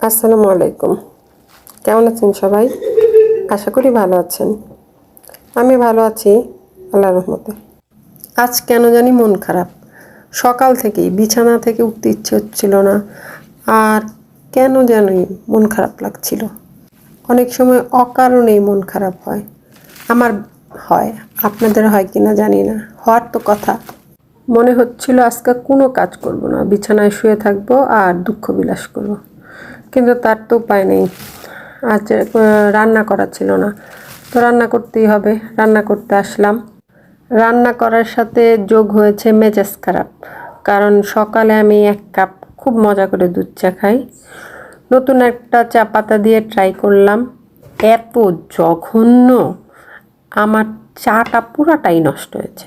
আসসালামু আলাইকুম। কেমন আছেন সবাই? আশা করি ভালো আছেন। আমি ভালো আছি আল্লাহ রহমতে। আজ কেন জানি মন খারাপ। সকাল থেকেই বিছানা থেকে উঠতে ইচ্ছে হচ্ছিল না। আর কেন জানি মন খারাপ লাগছিল। অনেক সময় অকারণেই মন খারাপ হয়। আমার হয়, আপনাদের হয় কি না জানি না। হওয়ার তো কথা। মনে হচ্ছিল আজকে কোনো কাজ করব না। বিছানায় শুয়ে থাকব আর দুঃখ বিলাস করব। কিন্তু তার তো উপায় নেই। আজ রান্না করা ছিল না। তো রান্না করতেই হবে। রান্না করতে আসলাম। রান্না করার সাথে যোগ হয়েছে মেজাজ খারাপ। কারণ সকালে আমি এক কাপ খুব মজা করে দুধ চা খাই। নতুন একটা চা পাতা দিয়ে ট্রাই করলাম। এত জঘন্য! আমার চাটা পুরাটাই নষ্ট হয়েছে।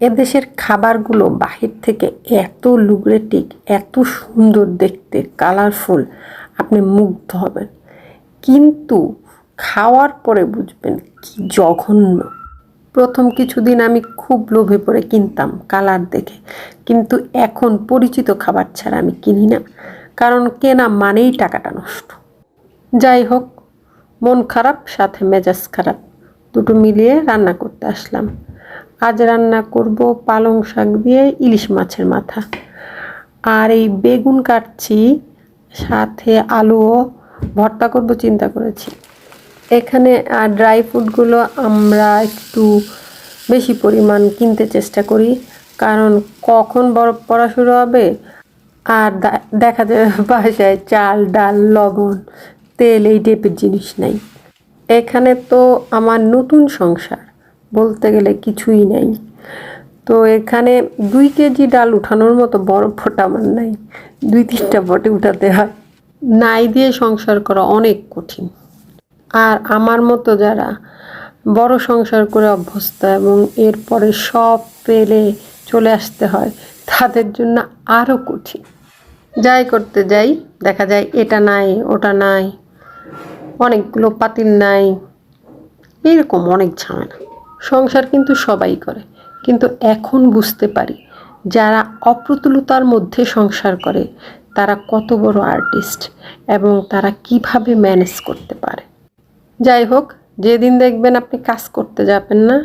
এদেশের খাবারগুলো বাহির থেকে এত লুগ্রেটিক এত সুন্দর দেখতে কালারফুল আপনি মুগ্ধ হবেন। কিন্তু খাওয়ার পরে বুঝবেন কি জঘন্য। প্রথম কিছুদিন আমি খুব লোভে পড়ে কিনতাম কালার দেখে। কিন্তু এখন পরিচিত খাবার ছাড়া আমি কিনি না। কারণ কেনা মানেই টাকাটা নষ্ট। যাই হোক, মন খারাপ, সাথে মেজাজ খারাপ। দুটো মিলিয়ে রান্না করতে আসলাম। আজ রান্না করব পালং শাক দিয়ে ইলিশ মাছের মাথা। আর এই বেগুন কাটছি সাথে আলুও ভর্তা করব, চিন্তা করেছি। এখানে ড্রাই ফ্রুটগুলো আমরা একটু বেশি পরিমাণ কিনতে চেষ্টা করি। কারণ কখন বরফ পড়া শুরু হবে? আর দেখা যায় বাসায় চাল, ডাল, লবণ, তেল এই টাইপের জিনিস নাই। এখানে তো আমার নতুন সংসার, বলতে গেলে কিছুই নাই। তো এখানে দুই কেজি ডাল উঠানোর মতো বড় ফোটা আমার নাই। দুই তিনটা বটে উঠাতে হয়। নাই দিয়ে সংসার করা অনেক কঠিন। আর আমার মতো যারা বড় সংসার করে অভ্যস্ত এবং এরপরে সব পেলে চলে আসতে হয়, তাদের জন্য আরও কঠিন। যাই করতে যাই, দেখা যায় এটা নাই, ওটা নাই, অনেকগুলো পাতিল নাই, এরকম অনেক ঝামেলা। সংসার কিন্তু সবাই করে। কিন্তু এখন বুঝতে পারি যারা অপ্রতুলতার মধ্যে সংসার করে, তারা কত বড় আর্টিস্ট এবং তারা কীভাবে ম্যানেজ করতে পারে। যাই হোক, যেদিন দেখবেন আপনি কাজ করতে যাবেন না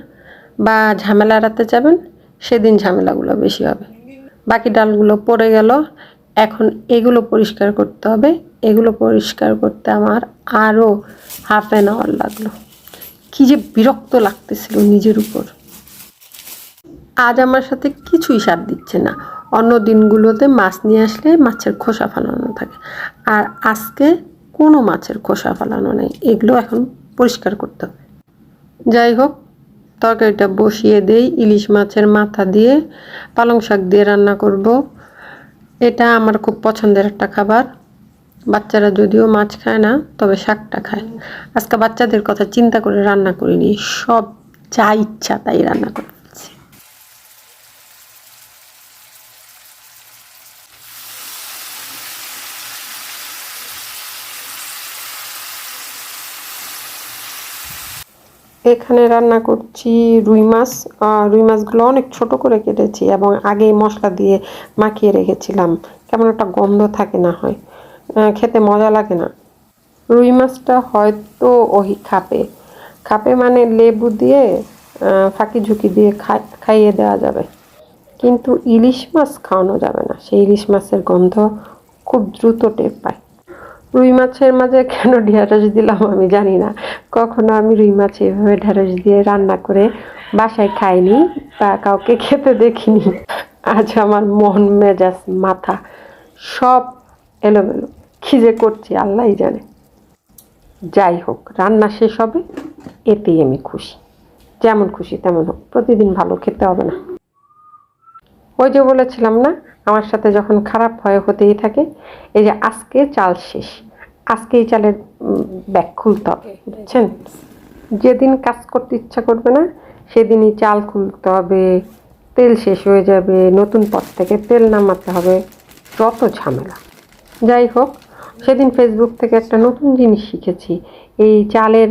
বা ঝামেলা এড়াতে যাবেন, সেদিন ঝামেলাগুলো বেশি হবে। বাকি ডালগুলো পড়ে গেল, এখন এগুলো পরিষ্কার করতে হবে। এগুলো পরিষ্কার করতে আমার আরও হাফ অ্যান আওয়ার লাগল। কী যে বিরক্ত লাগতেছিল নিজের উপর। আজ আমার সাথে কিছুই সার দিচ্ছে না। অন্য দিনগুলোতে মাছ নিয়ে আসলে মাছের খোসা ফালানো থাকে। আর আজকে কোনো মাছের খোসা ফালানো নেই। এগুলো এখন পরিষ্কার করতে হবে। যাই হোক, তরকারিটা বসিয়ে দেই, ইলিশ মাছের মাথা দিয়ে, পালং শাক দিয়ে রান্না করব। এটা আমার খুব পছন্দের একটা খাবার। বাচ্চারা যদিও মাছ খায় না, তবে শাকটা খায়। আজকে বাচ্চাদের কথা চিন্তা করে রান্না করিনি। সব যা ইচ্ছা তাই রান্না করছি এখানে রান্না করছি রুই মাছ। রুই মাছগুলো অনেক ছোট করে কেটেছি এবং আগেই মশলা দিয়ে মাখিয়ে রেখেছিলাম। কেমন একটা গন্ধ থাকে না হয়। খেতে মজা লাগে না। রুই মাছটা হয়তো ওই খাপে। খাপে মানে লেবু দিয়ে ফাঁকি ঝুঁকি দিয়ে খাইয়ে দেওয়া যাবে। কিন্তু ইলিশ মাছ খাওয়ানো যাবে না। সেই ইলিশ মাছের গন্ধ খুব দ্রুত টের পায়। রুই মাছের মাঝে কেন ঢেঁড়স দিলাম আমি জানি না। কখনো আমি রুই মাছ এভাবে ঢেঁড়স দিয়ে রান্না করে বাসায় খাইনি বা কাউকে খেতে দেখিনি। আজ আমার মন, মেজাজ, মাথা সব এলোমেলো। খিজে করছি আল্লাহই জানে। যাই হোক, রান্না শেষ হবে, এতেই আমি খুশি। যেমন খুশি তেমন হোক, প্রতিদিন ভালো খেতে হবে না। ওই যে বলেছিলাম না, আমার সাথে যখন খারাপ হয় হতেই থাকে। এই যে আজকে চাল শেষ। আজকে এই চালের ব্যাগ খুলতে হবে বুঝছেন? যেদিন কাজ করতে ইচ্ছা করবে না সেদিনই চাল খুলতে হবে তেল শেষ হয়ে যাবে নতুন পথ থেকে তেল নামাতে হবে যত ঝামেলা। যাই হোক সেদিন ফেসবুক থেকে একটা নতুন জিনিস শিখেছি এই চালের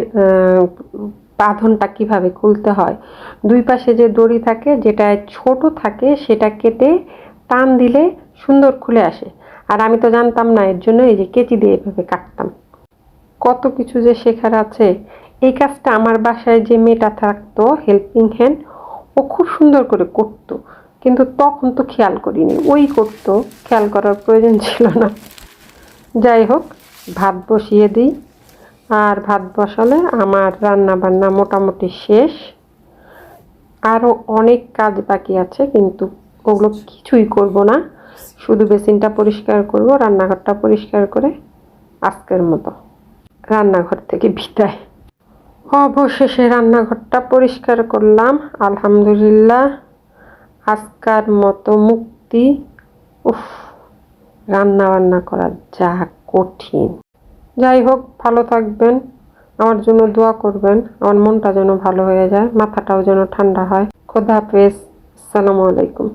বাঁধনটা কীভাবে খুলতে হয়। দুই পাশে যে দড়ি থাকে যেটা ছোট থাকে সেটা কেটে টান দিলে সুন্দর খুলে আসে। আর আমি তো জানতাম না, এর জন্য এই যে কেচি দিয়ে এভাবে কাটতাম। কত কিছু যে শেখার আছে। এই কাজটা আমার বাসায় যে মেয়েটা থাকতো হেল্পিং হ্যান্ড ও খুব সুন্দর করে করতো। কিন্তু তখন তো খেয়াল করিনি। ওই করতো, খেয়াল করার প্রয়োজন ছিল না। যাই হোক, ভাত বসিয়ে দিই। আর ভাত বসালে আমার রান্না বান্না মোটামুটি শেষ। আরও অনেক কাজ বাকি আছে, কিন্তু ওগুলো কিছুই করব না। শুধু বেসিনটা পরিষ্কার করব, রান্নাঘরটা পরিষ্কার করে আজকের মতো। রান্নাঘর থেকে বিদায়। অবশেষে রান্নাঘরটা পরিষ্কার করলাম, আলহামদুলিল্লাহ। আজকার মতো মুক্তি। উফ রান্না বান্না করা যা কঠিন। যাই হোক, ভালো থাকবেন, আমার জন্য দোয়া করবেন, আমার মনটা যেন ভালো হয়ে যায়, মাথাটাও যেন ঠান্ডা হয়। খোদা হাফেজ, আসসালামু আলাইকুম।